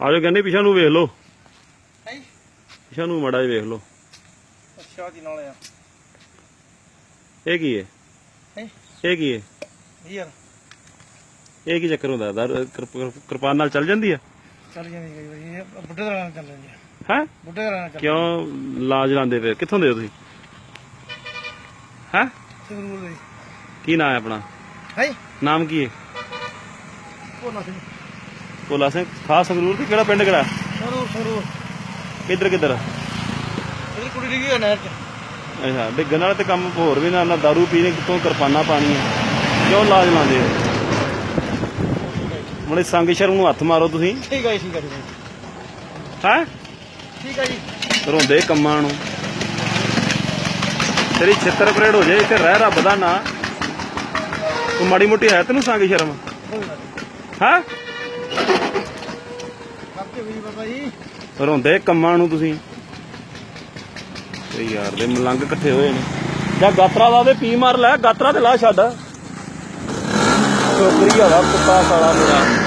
ਆ ਜਾਓ ਕਹਿੰਦੇ ਪਿਛਾ ਨੂੰ ਵੇਖ ਲਓ। ਪਿਛਾ ਨੂੰ ਮੜਾ ਵੇਖ ਲਓ। ਅੱਛਾ ਜੀ ਨਾਲ ਆ। ਇਹ ਕੀ ਹੈ? ਹੈ ਇਹ ਕੀ ਹੈ? ਯਾਰ। ਇਹ ਕੀ ਚੱਕਰ ਹੁੰਦਾ? ਦਰ ਕਿਰਪ- ਕਿਰਪਾਨ ਨਾਲ ਚੱਲ ਜਾਂਦੀ ਆ? ਚੱਲ ਜਾਂਦੀ ਕਈ ਵਾਰੀ ਇਹ ਬੁੱਢੇ ਦਾ ਨਾਲ ਚੱਲ ਜਾਂਦੀ ਆ। ਹੈ? ਬੁੱਢੇ ਦਾ ਨਾਲ ਚੱਲ ਕਿਉਂ ਲਾਜ ਲਾਉਂਦੇ ਪਏ? ਕਿੱਥੋਂ ਦੇ ਹੋ ਤੁਸੀਂ? ਹੈ? ਸੰਗਰੂਰ ਦੇ ਕੀ ਨਾਮ ਹੈ ਆਪਣਾ? ਹੈ? ਨਾਮ ਕੀ ਹੈ? ਕੋਨਾ ਸਿੰਘ। ਭੋਲਾ ਸਿੰਘ ਖਾਸ ਸੰਗਰੂਰ ਤੇ ਕਿਹੜਾ ਪਿੰਡ ਕਿਹੜਾ? ਸਰੂਰ ਸਰੂਰ ਕਿੱਧਰ ਕਿੱਧਰ? ਕੁੜੀ ਡਿੱਗੀ ਹੋਈ ਨਹਿਰ ਚ। ਅੱਛਾ ਡਿੱਗਣ ਵਾਲੇ ਤੇ ਕੰਮ ਹੋਰ ਵੀ ਨਾ ਨਾ ਦਾਰੂ ਪੀਣੇ ਕਿਤੋਂ ਕਿਰਪਾਨਾਂ ਪਾਣੀਆਂ। ਕਿਉਂ ਲਾਜ ਲਾਉਂਦੇ ਹੋ? ਮਲੇ ਸੰਗ ਸ਼ਰਮ ਨੂੰ ਹੱਥ ਮਾਰੋ ਤੁਸੀਂ। ਠੀਕ ਹੈ ਠੀਕ ਹੈ ਹੈ? ਠੀਕ ਹੈ ਜੀ। ਰੋਂਦੇ ਕੰਮਾਂ ਨੂੰ। ਤੇਰੀ ਛਿੱਤਰ ਪਰੇਡ ਹੋ ਜਾਏ ਇੱਥੇ ਰਹਿ ਰੱਬ ਦਾ ਨਾਂ। ਤੂੰ ਮਾੜੀ ਮੋਟੀ ਹੈ ਤੈਨੂੰ ਸੰਗ ਸ਼ਰਮ? ਹੈ? ਕਰਦੇ ਵੀ ਬਾਬਾ ਜੀ? ਰੋਂਦੇ ਕੰਮਾਂ ਨੂੰ ਤੁਸੀਂ। ਤੇ ਯਾਰ ਦੇ ਮਲੰਗ ਇਕੱਠੇ ਹੋਏ ਨੇ। ਜਾਂ ਗਾਤਰਾ ਦਾ ਉਹਦੇ ਪੀ ਮਾਰ ਲੈ, ਗਾਤਰਾ ਤੇ ਲਾ ਛੱਡ। ਛੋਕਰੀ ਆ ਕੁੱਤਾ ਸਾਲਾ ਮੇਰਾ।